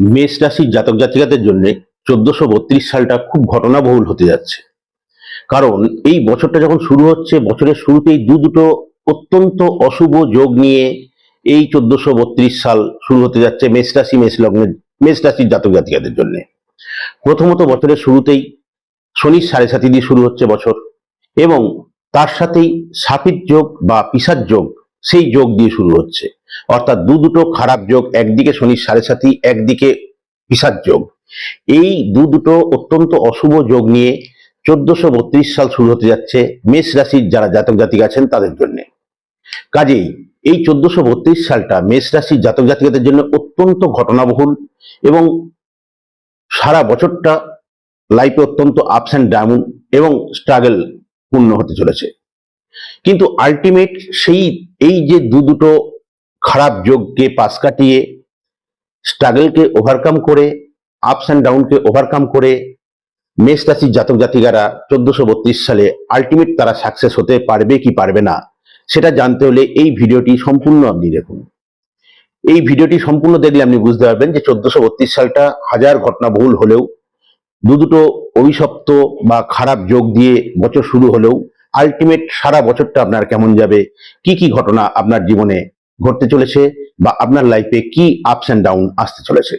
মেষ রাশির জাতক জাতিকাদের জন্য চোদ্দশো বত্রিশ সালটা খুব ঘটনাবহুল হতে যাচ্ছে। কারণ এই বছরটা যখন শুরু হচ্ছে, বছরের শুরুতেই দু দুটো অত্যন্ত অশুভ যোগ নিয়ে এই চোদ্দশো বত্রিশ সাল শুরু হতে যাচ্ছে মেষ রাশি, মেষ লগ্নের মেষ রাশির জাতক জাতিকাদের জন্য। প্রথমত বছরের শুরুতেই শনির সাড়ে সাতি দিয়ে শুরু হচ্ছে বছর এবং তার সাথেই সাপির যোগ বা পিসার যোগ সেই যোগ দিয়ে শুরু হচ্ছে। অর্থাৎ দু দুটো খারাপ যোগ, একদিকে শনির সাড়ে সাথী, একদিকে পিসার যোগ। এই দু দুটো অত্যন্ত অশুভ যোগ নিয়ে চোদ্দশো বত্রিশ সাল শুরু হতে যাচ্ছে মেষ রাশির যারা জাতক জাতিক আছেন তাদের জন্য। কাজেই এই চোদ্দশো বত্রিশ সালটা মেষ রাশির জাতক জাতিকাদের জন্য অত্যন্ত ঘটনাবহুল এবং সারা বছরটা লাইফে অত্যন্ত আপস অ্যান্ড ডাউন এবং স্ট্রাগল পূর্ণ হতে চলেছে। কিন্তু আলটিমেট সেই, এই যে দু দুটো খারাপ যোগকে পাশ কাটিয়ে স্ট্রাগলকে ওভারকাম করে আপস অ্যান্ড ডাউনকে ওভারকাম করে, মেষ রাশির জাতক জাতিকারা চোদ্দশো সালে আলটিমেট তারা সাকসেস হতে পারবে কি পারবে না, সেটা জানতে হলে এই ভিডিওটি সম্পূর্ণ আপনি দেখুন। এই ভিডিওটি সম্পূর্ণ দেখলে আপনি বুঝতে পারবেন যে চোদ্দশো সালটা হাজার ঘটনাবহুল হলেও, দু দুটো অভিশপ্ত বা খারাপ যোগ দিয়ে বছর শুরু হলেও আলটিমেট সারা বছরটা আপনার কেমন যাবে, কি কি ঘটনা আপনার জীবনে ঘটতে চলেছে বা আপনার লাইফে কি আপস অ্যান্ড ডাউন আসতে চলেছে।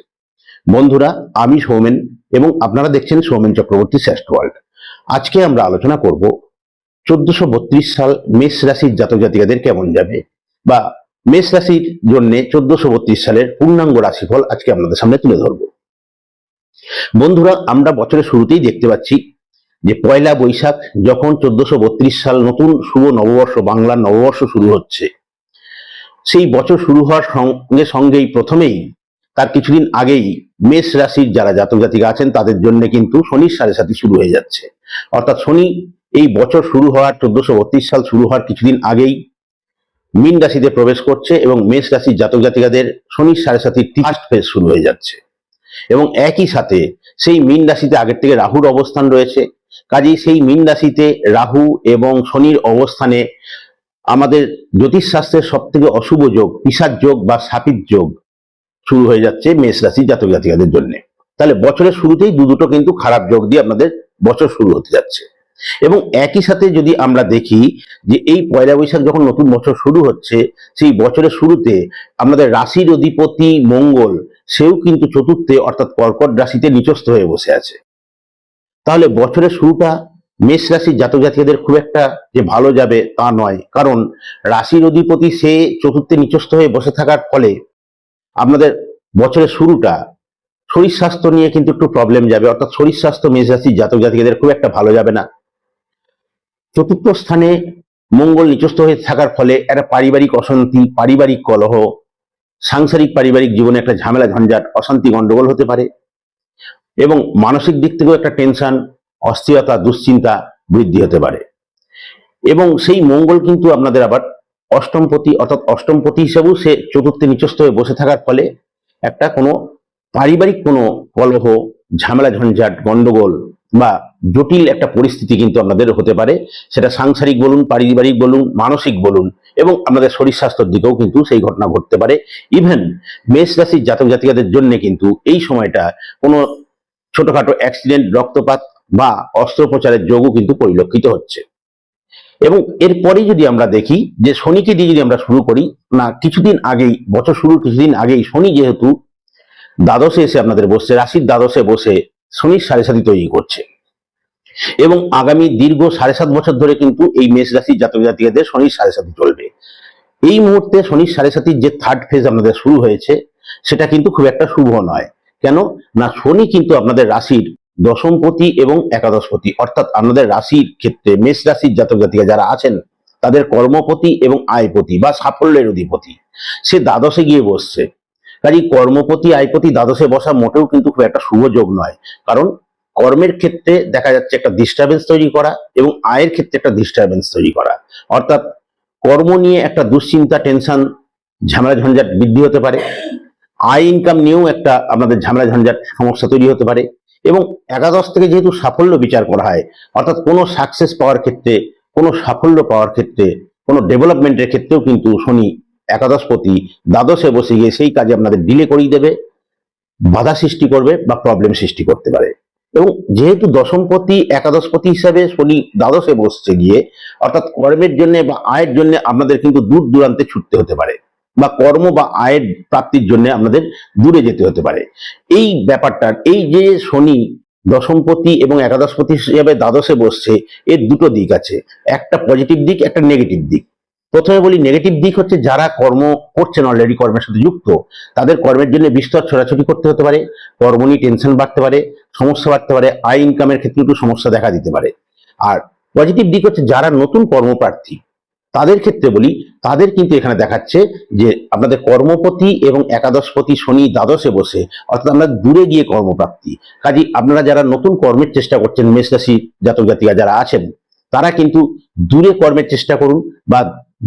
বন্ধুরা, আমি সৌমেন এবং আপনারা দেখছেন সৌমেন চক্রবর্তী শ্রেষ্ঠ ওয়ার্ল্ড আজকে আমরা আলোচনা করব চোদ্দশো সাল মেষ রাশির জাতক জাতিকাদের কেমন যাবে বা মেষ রাশির জন্য চোদ্দশো সালের পূর্ণাঙ্গ রাশিফল আজকে আপনাদের সামনে তুলে ধরব। বন্ধুরা, আমরা বছরের শুরুতেই দেখতে পাচ্ছি যে পয়লা বৈশাখ যখন চোদ্দশো সাল নতুন শুভ নববর্ষ, বাংলার নববর্ষ শুরু হচ্ছে সেই বছর শুরু হওয়ার সঙ্গে সঙ্গেই প্রথমেই তার কিছুদিন আগেই মেষ রাশির যারা জাতক জাতিকা আছেন, তাদের জন্য কিন্তু শনির সাড়ে সাথে শুরু হয়ে যাচ্ছে। অর্থাৎ শনি এই বছর শুরু হওয়ার, চোদ্দশো সাল শুরু হওয়ার কিছুদিন আগেই মিন রাশিতে প্রবেশ করছে এবং মেষ রাশির জাতক জাতিকাদের শনির সাড়ে সাথে ফার্স্ট ফেজ শুরু হয়ে যাচ্ছে। এবং একই সাথে সেই মিন রাশিতে আগের থেকে রাহুর অবস্থান রয়েছে। কাজেই সেই মিন রাশিতে রাহু এবং শনির অবস্থানে আমাদের জ্যোতিষশাস্ত্রের সব থেকে অশুভ যোগ, পিসার যোগ বা সাপির যোগ শুরু হয়ে যাচ্ছে মেষ রাশি জাতক জাতিকাদের জন্য। তাহলে বছরের শুরুতেই দু দুটো কিন্তু খারাপ যোগ দিয়ে আপনাদের বছর শুরু হতে যাচ্ছে। এবং একই সাথে যদি আমরা দেখি যে এই পয়লা বৈশাখ যখন নতুন বছর শুরু হচ্ছে, সেই বছরের শুরুতে আমাদের রাশির অধিপতি মঙ্গল, সেও কিন্তু চতুর্থে অর্থাৎ কর্কট রাশিতে নিচস্থ হয়ে বসে আছে। তাহলে বছরের শুরুটা মেষ রাশির জাতক জাতিকাদের খুব একটা যে ভালো যাবে তা নয়। কারণ রাশির অধিপতি সে চতুর্থে নিচস্থ হয়ে বসে থাকার ফলে আপনাদের বছরের শুরুটা শরীর স্বাস্থ্য নিয়ে কিন্তু একটু প্রবলেম যাবে। অর্থাৎ শরীর স্বাস্থ্য মেষ রাশির জাতক জাতিকাদের খুব একটা ভালো যাবে না। চতুর্থ স্থানে মঙ্গল নিচস্থ হয়ে থাকার ফলে একটা পারিবারিক অশান্তি, পারিবারিক কলহ, সাংসারিক পারিবারিক জীবনে একটা ঝামেলা, ঝঞ্ঝাট, অশান্তি গন্ডগোল হতে পারে এবং মানসিক দিক থেকেও একটা টেনশন অস্থিরতা, দুশ্চিন্তা বৃদ্ধি হতে পারে। এবং সেই মঙ্গল কিন্তু আপনাদের আবার অষ্টমপতি, অর্থাৎ অষ্টমপতি হিসেবেও সে চতুর্থে নিচস্থ হয়ে বসে থাকার ফলে একটা কোনো পারিবারিক কোনো কলহ, ঝামেলা, ঝঞ্ঝাট, গন্ডগোল বা জটিল একটা পরিস্থিতি কিন্তু আপনাদের হতে পারে। সেটা সাংসারিক বলুন, পারিবারিক বলুন, মানসিক বলুন এবং আপনাদের শরীর স্বাস্থ্যের দিকেও কিন্তু সেই ঘটনা ঘটতে পারে। ইভেন মেষ রাশির জাতক জাতিকাদের জন্য কিন্তু এই সময়টা কোনো ছোটখাটো অ্যাক্সিডেন্ট রক্তপাত বা অস্ত্রোপচারের যোগও কিন্তু পরিলক্ষিত হচ্ছে। এবং এরপরেই যদি আমরা দেখি যে শনিকে দিয়ে যদি আমরা শুরু করি, না, কিছুদিন আগেই, বছর শুরুর কিছুদিন আগেই শনি যেহেতু দ্বাদশে এসে আপনাদের বসছে, রাশির দ্বাদশে বসে শনির সাড়ে সাথী তৈরি করছে। এবং আগামী দীর্ঘ সাড়ে সাত বছর ধরে কিন্তু এই মেষ রাশির জাতক জাতিকাদের শনির সাড়ে সাথী চলবে। এই মুহূর্তে শনির সাড়ে সাথীর যে থার্ড ফেজ আপনাদের শুরু হয়েছে, সেটা কিন্তু খুব একটা শুভ নয়। কেন? না, শনি কিন্তু আপনাদের রাশির দশমপতি এবং একাদশপতি অর্থাৎ আপনাদের রাশির ক্ষেত্রে মেষ রাশির জাতক জাতিকা যারা আছেন, তাদের কর্মপতি এবং আয়পতি বা সাফল্যের অধিপতি। সে দ্বাদশে গিয়ে বসছে। কাজে কর্মপতি, আয়পতি দ্বাদশে বসা মোটেও কিন্তু খুব একটা শুভ যোগ নয়। কারণ কর্মের ক্ষেত্রে দেখা যাচ্ছে একটা ডিস্টারবেন্স তৈরি করা এবং আয়ের ক্ষেত্রে একটা ডিস্টারবেন্স তৈরি করা। অর্থাৎ কর্ম নিয়ে একটা দুশ্চিন্তা টেনশন ঝামেলা ঝঞ্ঝাট বৃদ্ধি হতে পারে। আয় ইনকাম নিয়েও একটা আপনাদের ঝামেলা ঝঞ্ঝাট সমস্যা তৈরি হতে পারে। এবং একাদশ থেকে যেহেতু সাফল্য বিচার করা হয়, অর্থাৎ কোনো সাকসেস পাওয়ার ক্ষেত্রে, কোনো সাফল্য পাওয়ার ক্ষেত্রে, কোনো ডেভেলপমেন্টের ক্ষেত্রেও কিন্তু শনি একাদশপতি দ্বাদশে বসে গিয়ে সেই কাজে আপনাদের ডিলে করিয়ে দেবে, বাধা সৃষ্টি করবে বা প্রবলেম সৃষ্টি করতে পারে। এবং যেহেতু দশমপতি একাদশপতি হিসাবে শনি দ্বাদশে বসছে গিয়ে, অর্থাৎ কর্মের জন্য বা আয়ের জন্য আপনাদের কিন্তু দূর দূরান্তে ছুটতে হতে পারে। বা কর্ম বা আয়ের প্রাপ্তির জন্য আপনাদের দূরে যেতে হতে পারে। এই ব্যাপারটার এই যে শনি দশমপতি এবং একাদশপতি হিসাবে দ্বাদশে বসছে, এর দুটো দিক আছে। একটা পজিটিভ দিক, একটা নেগেটিভ দিক। প্রথমে বলি নেগেটিভ দিক হচ্ছে যারা কর্ম করছেন অলরেডি কর্মের সাথে যুক্ত, তাদের কর্মের জন্য বিস্তর ছোটাছুটি করতে হতে পারে, কর্ম নিয়ে টেনশন বাড়তে পারে, সমস্যা বাড়তে পারে, আয় ইনকামের ক্ষেত্রে একটু সমস্যা দেখা দিতে পারে। আর পজিটিভ দিক হচ্ছে যারা নতুন কর্মপ্রার্থী তাদের ক্ষেত্রে বলি, তাদের কিন্তু এখানে দেখাচ্ছে যে আপনাদের কর্মপতি এবং একাদশপতি শনি দ্বাদশে বসে, অর্থাৎ আমরা দূরে গিয়ে কর্মপ্রাপ্তি। কাজে আপনারা যারা নতুন কর্মের চেষ্টা করছেন, মেষ রাশি জাতক জাতিকা যারা আছেন, তারা কিন্তু দূরে কর্মের চেষ্টা করুন বা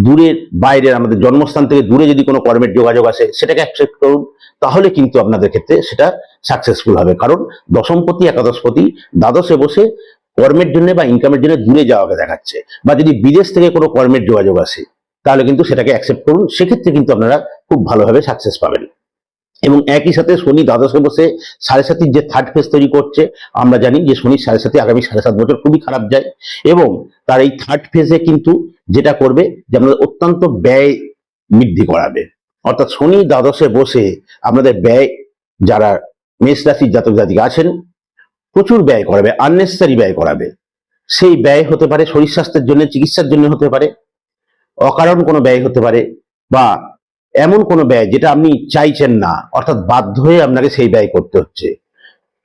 দূরের বাইরের আমাদের জন্মস্থান থেকে দূরে যদি কোনো কর্মের যোগাযোগ আসে, সেটাকে অ্যাকসেপ্ট করুন, তাহলে কিন্তু আপনাদের ক্ষেত্রে সেটা সাকসেসফুল হবে। কারণ দশমপতি, একাদশপতি দ্বাদশে বসে কর্মের জন্য বা ইনকামের জন্য দূরে যাওয়াকে দেখাচ্ছে। বা যদি বিদেশ থেকে কোনো কর্মের যোগাযোগ আসে, তাহলে কিন্তু সেটাকে অ্যাকসেপ্ট করুন। সেক্ষেত্রে কিন্তু আপনারা খুব ভালোভাবে সাকসেস পাবেন। এবং একই সাথে শনি দ্বাদশে বসে সাড়ে সাতির যে থার্ড ফেজ তৈরি করছে, আমরা জানি যে শনি সাড়ে সাথে আগামী সাড়ে সাত বছর খুবই খারাপ যায়। এবং তার এই থার্ড ফেজে কিন্তু যেটা করবে যে আপনাদের অত্যন্ত ব্যয় বৃদ্ধি করাবে। অর্থাৎ শনি দ্বাদশে বসে আপনাদের ব্যয়, যারা মেষ রাশির জাতক জাতিকে আছেন প্রচুর ব্যয় করাবে আননেসেসারি ব্যয় করাবে। সেই ব্যয় হতে পারে শরীর স্বাস্থ্যের জন্য, চিকিৎসার জন্য হতে পারে, অকারণ কোনো ব্যয় হতে পারে, বা এমন কোনো ব্যয় যেটা আপনি চাইছেন না, অর্থাৎ বাধ্য হয়ে আপনাকে সেই ব্যয় করতে হচ্ছে।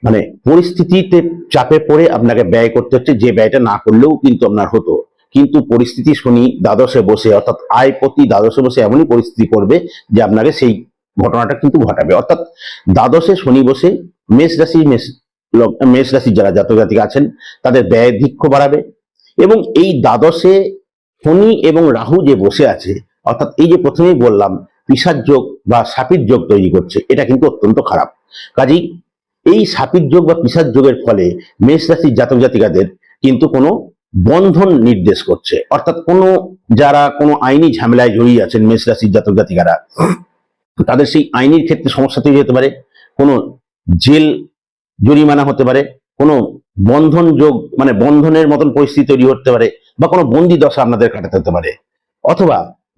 মানে পরিস্থিতিতে চাপে পড়ে আপনাকে ব্যয় করতে হচ্ছে, যে ব্যয়টা না করলেও কিন্তু আপনার হতো। কিন্তু পরিস্থিতি শুনি দ্বাদশে বসে, অর্থাৎ আয় প্রতি দ্বাদশে বসে এমনই পরিস্থিতি করবে যে আপনাকে সেই ঘটনাটা কিন্তু ঘটাবে। অর্থাৎ দ্বাদশে শনি বসে, মেষ রাশি, মেষ মেষ রাশি যারা জাতক আছেন, তাদের ব্যয় দীক্ষ বাড়াবে এবং এই দ্বাদশে শনি এবং রাহু যে বসে আছে, অর্থাৎ এই যে প্রথমেই বললাম, পিসার যোগ বা সাপির যোগ তৈরি করছে, এটা কিন্তু অত্যন্ত খারাপ। কাজেই এই সাপির যোগ বা পিসার যোগের ফলে মেষ রাশির জাতক জাতিকাদের কিন্তু কোনো বন্ধন নির্দেশ করছে। অর্থাৎ কোনো, যারা কোনো আইনি ঝামেলায় জড়িয়ে আছেন মেষ রাশির জাতক জাতিকারা, তাদের সেই আইনির ক্ষেত্রে সমস্যা তৈরি হতে পারে, কোনো জেল জরিমানা হতে পারে, কোনো বন্ধন যোগ মানে বন্ধনের মতন পরিস্থিতি তৈরি হতে পারে, বা কোনো বন্দি দশা আপনাদের কাটাতে হতে পারে। অথবা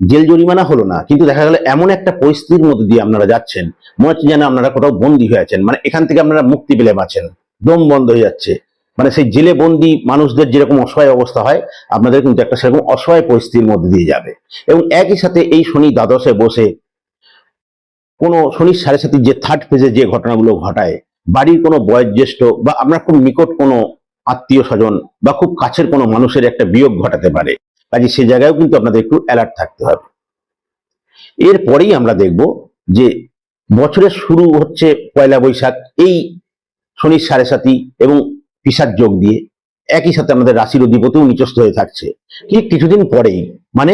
জেল জরিমানা হলো না, কিন্তু দেখা গেল এমন একটা পরিস্থিতির মধ্যে দিয়ে আপনারা যাচ্ছেন, মনে হচ্ছে যেন আপনারা কোথাও বন্দী হয়ে আছেন মানে এখান থেকে আপনারা মুক্তি পেলে বাঁচেন, দম বন্ধ হয়ে যাচ্ছে। মানে সেই জেলে বন্দি মানুষদের যেরকম অসহায় অবস্থা হয়, আপনাদের কিন্তু একটা সেরকম অসহায় পরিস্থিতির মধ্যে দিয়ে যাবে। এবং একই সাথে এই শনি দ্বাদশে বসে কোনো শনির সাড়ে সাথে যে থার্ড ফেজে যে ঘটনাগুলো ঘটায় বাড়ির কোনো বয়োজ্যেষ্ঠ বা আমরা খুব নিকট কোনো আত্মীয় স্বজন বা খুব কাছের কোনো মানুষের একটা বিয়োগ ঘটাতে পারে। কাজে সে জায়গায়ও কিন্তু আপনাদের একটু অ্যালার্ট থাকতে হবে। এরপরেই আমরা দেখব যে বছরের শুরু হচ্ছে পয়লা বৈশাখ, এই শনির সাড়ে সাতি এবং পিসার যোগ দিয়ে। একই সাথে আমাদের রাশির অধিপতিও নিচস্থ হয়ে থাকছে। ঠিক কিছুদিন পরেই মানে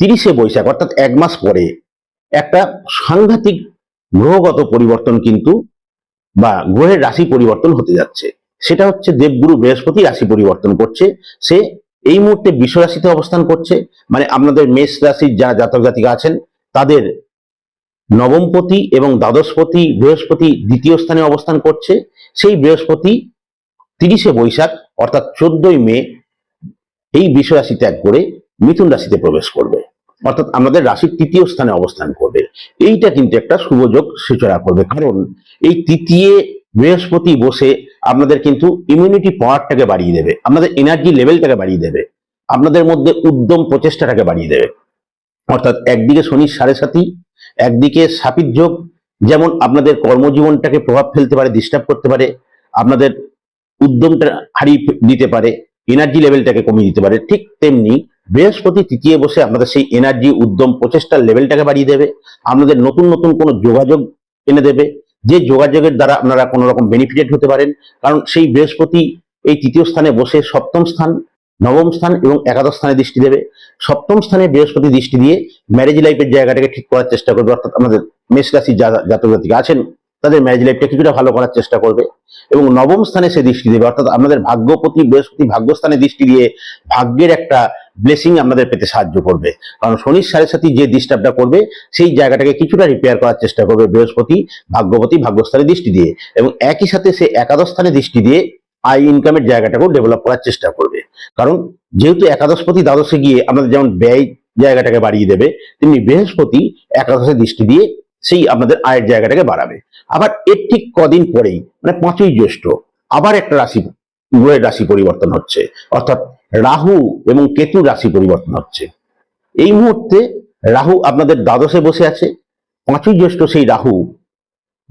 তিরিশে বৈশাখ, অর্থাৎ এক মাস পরে, একটা সাংঘাতিক গ্রহগত পরিবর্তন কিন্তু বা গ্রহের রাশি পরিবর্তন হতে যাচ্ছে। সেটা হচ্ছে দেবগুরু বৃহস্পতি রাশি পরিবর্তন করছে। সে এই মুহূর্তে বিশ্ব রাশিতে অবস্থান করছে। মানে আপনাদের মেষ রাশির যারা জাতক জাতিকা আছেন, তাদের নবমপতি এবং দ্বাদশপতি বৃহস্পতি দ্বিতীয় স্থানে অবস্থান করছে। সেই বৃহস্পতি তিরিশে বৈশাখ, অর্থাৎ চোদ্দই মে, এই বিশ্ব রাশি ত্যাগ করে মিথুন রাশিতে প্রবেশ করবে। অর্থাৎ আমাদের রাশির তৃতীয় স্থানে অবস্থান করবে। এইটা কিন্তু একটা শুভযোগ সূচনা করবে। কারণ এই তৃতীয় বৃহস্পতি বসে আপনাদের কিন্তু ইমিউনিটি পাওয়ারটাকে বাড়িয়ে দেবে। আপনাদের এনার্জি লেভেলটাকে বাড়িয়ে দেবে। আপনাদের মধ্যে উদ্যম প্রচেষ্টাটাকে বাড়িয়ে দেবে। অর্থাৎ একদিকে শনির সাড়ে সাথী একদিকে সাপির যোগ, যেমন আপনাদের কর্মজীবনটাকে প্রভাব ফেলতে পারে ডিস্টার্ব করতে পারে, আপনাদের উদ্যমটা হারিয়ে দিতে পারে এনার্জি লেভেলটাকে কমিয়ে দিতে পারে, ঠিক তেমনি বৃহস্পতি তৃতীয় বসে আপনাদের সেই এনার্জি উদ্যম, প্রচেষ্টার লেভেলটাকে বাড়িয়ে দেবে। আপনাদের নতুন নতুন কোনো যোগাযোগ এনে দেবে, যে যোগাযোগের দ্বারা আপনারা কোনো রকম বেনিফিটেড হতে পারেন। কারণ সেই বৃহস্পতি এই তৃতীয় স্থানে বসে সপ্তম স্থান, নবম স্থান এবং একাদশ স্থানে দৃষ্টি দেবে। সপ্তম স্থানে বৃহস্পতি দৃষ্টি দিয়ে ম্যারেজ লাইফের জায়গাটাকে ঠিক করার চেষ্টা করবে। অর্থাৎ আমাদের মেষ রাশির যা, জাতক জাতিকা আছেন, তাদের ম্যারেজ লাইফটা কিছুটা ভালো করার চেষ্টা করবে। এবং নবম স্থানে সে দৃষ্টি দেবে। অর্থাৎ আমাদের ভাগ্যপতি বৃহস্পতি ভাগ্যস্থানে দৃষ্টি দিয়ে ভাগ্যের একটা ব্লেসিং আমাদের পেতে সাহায্য করবে। কারণ শনির সাড়ে সাথে যে ডিস্টার্বটা করবে, সেই জায়গাটাকে কিছুটা রিপেয়ার করার চেষ্টা করবে বৃহস্পতি ভাগ্যবতী ভাগ্যস্থানে দৃষ্টি দিয়ে এবং একই সাথে সে একাদশ স্থানে দৃষ্টি দিয়ে আই ইনকামের জায়গাটাকেও ডেভেলপ করার চেষ্টা করবে। কারণ যেহেতু একাদশপতি দ্বাদশে গিয়ে আমাদের যেমন ব্যয় জায়গাটাকে বাড়িয়ে দেবে, তেমনি বৃহস্পতি একাদশে দৃষ্টি দিয়ে সেই আপনাদের আয়ের জায়গাটাকে বাড়াবে। আবার এর ঠিক কদিন পরেই মানে পাঁচই জ্যৈষ্ঠ, আবার একটা রাশি, গ্রহের রাশি পরিবর্তন হচ্ছে। অর্থাৎ রাহু এবং কেতু রাশি পরিবর্তন হচ্ছে। এই মুহূর্তে রাহু আপনাদের দ্বাদশে বসে আছে। পাঁচই জ্যৈষ্ঠ সেই রাহু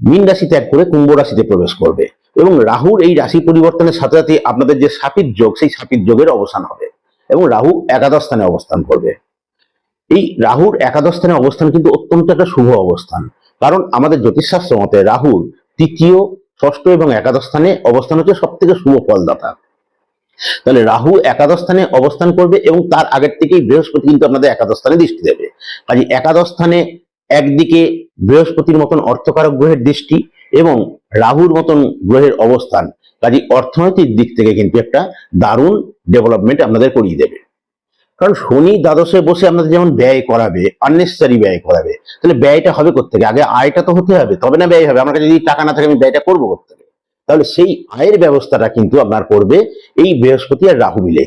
মীন রাশি ত্যাগ করে কুম্ভ রাশিতে প্রবেশ করবে এবং রাহুর এই রাশি পরিবর্তনের সাথে সাথে আপনাদের যে সাপির যোগ, সেই সাপির যোগের অবসান হবে এবং রাহু একাদশ স্থানে অবস্থান করবে। এই রাহুর একাদশ স্থানে অবস্থান কিন্তু অত্যন্ত একটা শুভ অবস্থান। কারণ আমাদের জ্যোতিষশাস্ত্র মতে রাহুর তৃতীয়, ষষ্ঠ এবং একাদশ স্থানে অবস্থান হচ্ছে সব থেকে শুভ ফলদাতা। তাহলে রাহু একাদশ স্থানে অবস্থান করবে এবং তার আগের থেকেই বৃহস্পতি কিন্তু আপনাদের একাদশ স্থানে দৃষ্টি দেবে। কাজে একাদশ স্থানে একদিকে বৃহস্পতির মতন অর্থকারক গ্রহের দৃষ্টি এবং রাহুর মতন গ্রহের অবস্থান। কাজে অর্থনৈতিক দিক থেকে কিন্তু একটা দারুণ ডেভেলপমেন্ট আপনাদের করিয়ে দেবে। কারণ শনি দ্বাদশে বসে আপনাদের যেমন ব্যয় করাবে আননেসেসারি ব্যয় করাবে, তাহলে ব্যয়টা হবে কোথেকে আগে আয়টা তো হতে হবে, তবে না ব্যয় হবে? আমার কাছে যদি টাকা না থাকে, আমি ব্যয়টা করব কোথেকে তাহলে সেই আয়ের ব্যবস্থাটা কিন্তু আপনার করবে এই বৃহস্পতি আর রাহু মিলে।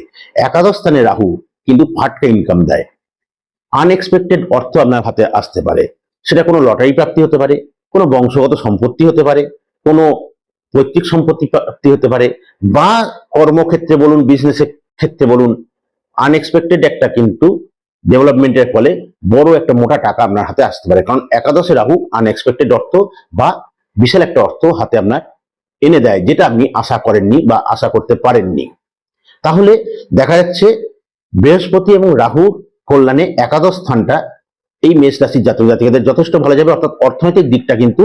একাদশ স্থানে রাহু কিন্তু ফাটকা ইনকাম দেয়। আনএক্সপেক্টেড অর্থ আপনার হাতে আসতে পারে। সেটা কোনো লটারি প্রাপ্তি হতে পারে, কোনো বংশগত সম্পত্তি হতে পারে, কোনো পৈতৃক সম্পত্তি প্রাপ্তি হতে পারে, বা কর্মক্ষেত্রে বলুন বিজনেসের ক্ষেত্রে বলুন আনএক্সপেক্টেড একটা কিন্তু ডেভেলপমেন্টের ফলে বড় একটা মোটা টাকা আপনার হাতে আসতে পারে। কারণ একাদশে রাহু আনএক্সপেক্টেড অর্থ বা বিশাল একটা অর্থ হাতে আপনার এনে দেয়, যেটা আপনি আশা করেননি বা আশা করতে পারেননি। তাহলে দেখা যাচ্ছে বৃহস্পতি এবং রাহুর কল্যাণে একাদশ স্থানটা এই মেষ রাশির জাতক জাতিকাদের যথেষ্ট ভালো যাবে, অর্থাৎ অর্থনৈতিক দিকটা কিন্তু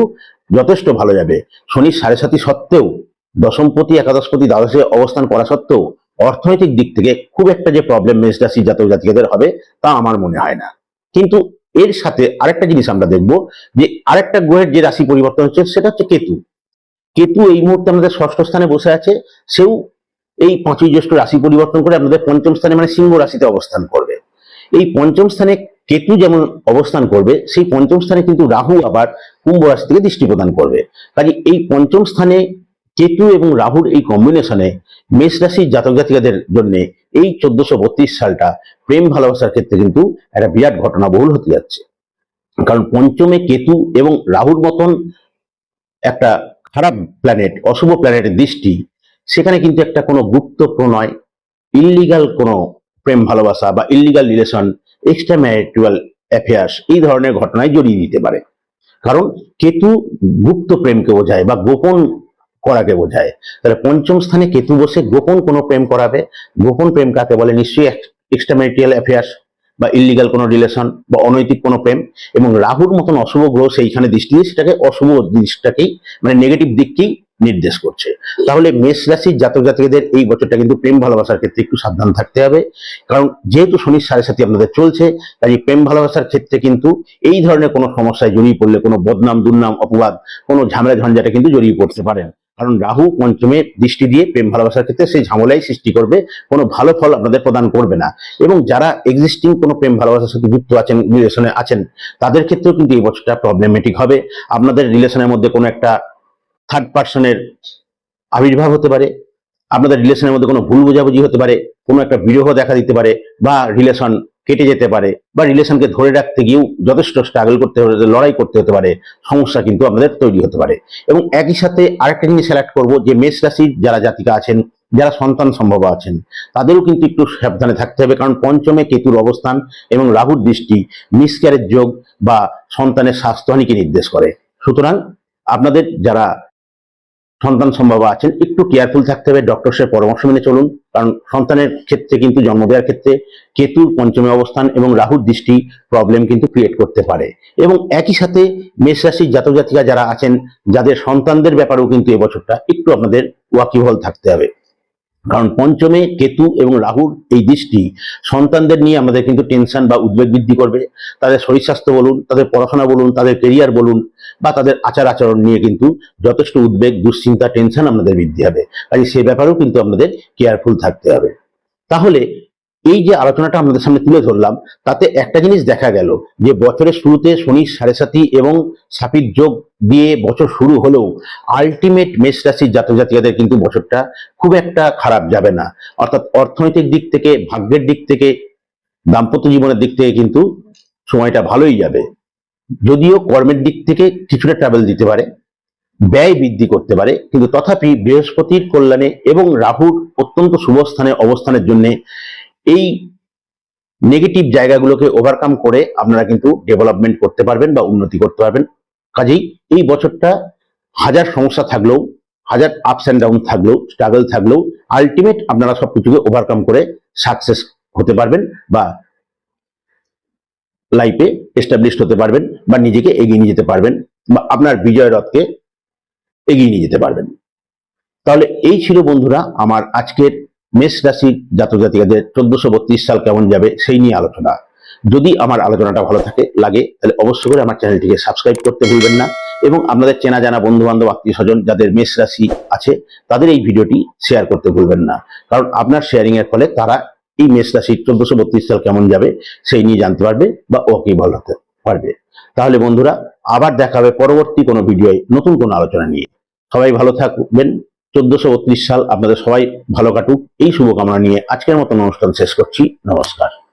যথেষ্ট ভালো যাবে। শনির সাড়ে সাথী সত্ত্বেও, দশমপতি, একাদশপতি, দ্বাদশে অবস্থান করা সত্ত্বেও অর্থনৈতিক দিক থেকে খুব একটা যে প্রবলেম মেষ রাশির জাতক জাতিকাদের হবে তা আমার মনে হয় না। কিন্তু এর সাথে আরেকটা জিনিস আমরা দেখব, যে আরেকটা গ্রহের যে রাশি পরিবর্তন হচ্ছে সেটা হচ্ছে কেতু। কেতু এই মুহূর্তে আমাদের ষষ্ঠ স্থানে বসে আছে। সেও এই পাঁচই জ্যৈষ্ঠ রাশি পরিবর্তন করে আপনাদের পঞ্চম স্থানে মানে সিংহ রাশিতে অবস্থান করবে। এই পঞ্চম স্থানে কেতু যেমন অবস্থান করবে, সেই পঞ্চম স্থানে কিন্তু রাহু আবার কুম্ভ রাশি থেকে দৃষ্টি প্রদান করবে। কাজে এই পঞ্চম স্থানে কেতু এবং রাহুর এই কম্বিনেশনে মেষ রাশির জাতক জাতিকাদের জন্য এই চোদ্দশো সালটা প্রেম ভালোবাসার ক্ষেত্রে কিন্তু একটা বিরাট ঘটনা বহুল হতে যাচ্ছে। কারণ পঞ্চমে কেতু এবং রাহুর মতন একটা খারাপ প্ল্যানেট অশুভ প্ল্যানেটের দৃষ্টি, সেখানে কিন্তু একটা কোনো গুপ্ত প্রণয় ইল্লিগাল কোনো প্রেম ভালোবাসা বা illegal relation extra marital affairs এই ধরনের ঘটনায় জড়িয়ে দিতে পারে। কারণ কেতু গুপ্ত প্রেমকে বোঝায় বা গোপন করাকে বোঝায়। তাহলে পঞ্চম স্থানে কেতু বসে গোপন কোনো প্রেম করাবে? গোপন প্রেম কাকে বলে? নিশ্চয়ই এক্সট্রা ম্যারিটিয়াল অ্যাফেয়ার্স বা ইল্লিগাল কোনো রিলেশন বা অনৈতিক কোনো প্রেম এবং রাহুর মতন অশুভ গ্রহ সেইখানে দৃষ্টি দিয়ে সেটাকে অশুভ জিনিসটাকেই মানে নেগেটিভ দিককেই নির্দেশ করছে। তাহলে মেষ রাশির জাতক জাতিকাদের এই বছরটা কিন্তু প্রেম ভালোবাসার ক্ষেত্রে একটু সাবধান থাকতে হবে। কারণ যেহেতু শনির সাড়ে সাথে আপনাদের চলছে, তাই প্রেম ভালোবাসার ক্ষেত্রে কিন্তু এই ধরনের কোনো সমস্যায় জড়িয়ে পড়লে কোনো বদনাম, দুর্নাম, অপবাদ, কোনো ঝামেলা ঝঞ্ঝাটে কিন্তু জড়িয়ে পড়তে পারেন। কারণ রাহু পঞ্চমে দৃষ্টি দিয়ে প্রেম ভালোবাসার ক্ষেত্রে সেই ঝামেলাই সৃষ্টি করবে, কোনো ভালো ফল আপনাদের প্রদান করবে না। এবং যারা এক্সিস্টিং কোনো প্রেম ভালোবাসার সাথে যুক্ত আছেন রিলেশনে আছেন, তাদের ক্ষেত্রেও কিন্তু এই বছরটা প্রবলেমেটিক হবে। আপনাদের রিলেশনের মধ্যে কোনো একটা থার্ড পার্সনের আবির্ভাব হতে পারে, আপনাদের রিলেশনের মধ্যে কোনো ভুল বোঝাবুঝি হতে পারে, কোনো একটা বিরহ দেখা দিতে পারে, বা রিলেশন কেটে যেতে পারে বা রিলেশনকে ধরে রাখতে গিয়েও যথেষ্ট স্ট্রাগল করতে হতে লড়াই করতে হতে পারে, সমস্যা কিন্তু আমাদের তৈরি হতে পারে। এবং একই সাথে আরেকটা জিনিস সিলেক্ট করব যে মেষ রাশির যারা জাতিকা আছেন, যারা সন্তান সম্ভব আছেন, তাদেরও কিন্তু একটু সাবধানে থাকতে হবে কারণ পঞ্চমে কেতুর অবস্থান এবং রাহুর দৃষ্টি মিসক্যারেজ যোগ বা সন্তানের স্বাস্থ্যহানিকে নির্দেশ করে। সুতরাং আপনাদের যারা সন্তান সম্ভব আছেন, একটু কেয়ারফুল থাকতে হবে ডক্টরসের পরামর্শ মেনে চলুন। কারণ সন্তানের ক্ষেত্রে কিন্তু জন্ম দেওয়ার ক্ষেত্রে কেতুর পঞ্চমে অবস্থান এবং রাহুর দৃষ্টি প্রবলেম কিন্তু ক্রিয়েট করতে পারে। এবং একই সাথে মেষ রাশির জাতক জাতিকা যারা আছেন, যাদের সন্তানদের ব্যাপারেও কিন্তু এবছরটা একটু আপনাদের ওয়াকিবহল থাকতে হবে। কারণ পঞ্চমে কেতু এবং রাহুর এই দৃষ্টি সন্তানদের নিয়ে আমাদের কিন্তু টেনশন বা উদ্বেগ বৃদ্ধি করবে। তাদের শরীর স্বাস্থ্য বলুন, তাদের পড়াশোনা বলুন, তাদের কেরিয়ার বলুন বা তাদের আচার আচরণ নিয়ে কিন্তু যথেষ্ট উদ্বেগ, দুশ্চিন্তা টেনশন আমাদের বৃদ্ধি হবে। কাজে সে ব্যাপারেও কিন্তু আমাদের কেয়ারফুল থাকতে হবে। তাহলে এই যে আলোচনাটা আপনাদের সামনে তুলে ধরলাম, তাতে একটা জিনিস দেখা গেল যে বছরের শুরুতে শনির সাড়ে সাথী এবং সাপির যোগ দিয়ে বছর শুরু হলেও আলটিমেট মেষ রাশির জাতক জাতিকাদের কিন্তু বছরটা খুব একটা খারাপ যাবে না। অর্থাৎ অর্থনৈতিক দিক থেকে, ভাগ্যের দিক থেকে, দাম্পত্য জীবনের দিক থেকে কিন্তু সময়টা ভালোই যাবে। যদিও কর্মের দিক থেকে কিছুটা ট্রাভেল দিতে পারে, ব্যয় বৃদ্ধি করতে পারে, কিন্তু তথাপি বৃহস্পতির কল্যাণে এবং রাহুর অত্যন্ত শুভ স্থানে অবস্থানের জন্য এই নেগেটিভ জায়গাগুলোকে ওভারকাম করে আপনারা কিন্তু ডেভেলপমেন্ট করতে পারবেন বা উন্নতি করতে পারবেন। কাজেই এই বছরটা হাজার সমস্যা থাকলেও, হাজার আপস অ্যান্ড ডাউন থাকলেও স্ট্রাগল থাকলেও আলটিমেট আপনারা সবকিছুকে ওভারকাম করে সাকসেস হতে পারবেন বা লাইফে এস্টাবলিশড হতে পারবেন বা নিজেকে এগিয়ে নিয়ে যেতে পারবেন বা আপনার বিজয় রথকে এগিয়ে নিয়ে যেতে পারবেন। তাহলে এই ছিল বন্ধুরা আমার আজকের মেষ রাশির জাতক জাতিকাদের চোদ্দশো বত্রিশ সাল কেমন যাবে সেই নিয়ে আলোচনা। যদি আমার আলোচনাটা ভালো থাকে, লাগে, তাহলে অবশ্যই করে আমার চ্যানেলটিকে সাবস্ক্রাইব করতে ভুলবেন না এবং আপনাদের চেনা জানা বন্ধু বান্ধব আত্মীয় স্বজন যাদের মেষ রাশি আছে, তাদের এই ভিডিওটি শেয়ার করতে ভুলবেন না। কারণ আপনার শেয়ারিং এর ফলে তারা এই মেষ রাশি চোদ্দশো বত্রিশ সাল কেমন যাবে, সেই নিয়ে জানতে পারবে বা ওকে হতে পারবে। তাহলে বন্ধুরা, আবার দেখা হবে পরবর্তী কোনো ভিডিওয় নতুন কোনো আলোচনা নিয়ে। সবাই ভালো থাকবেন। চোদ্দশো বত্রিশ সাল আপনাদের সবাই ভালো কাটুক। এই শুভকামনা নিয়ে আজকের মতন অনুষ্ঠান শেষ করছি। নমস্কার।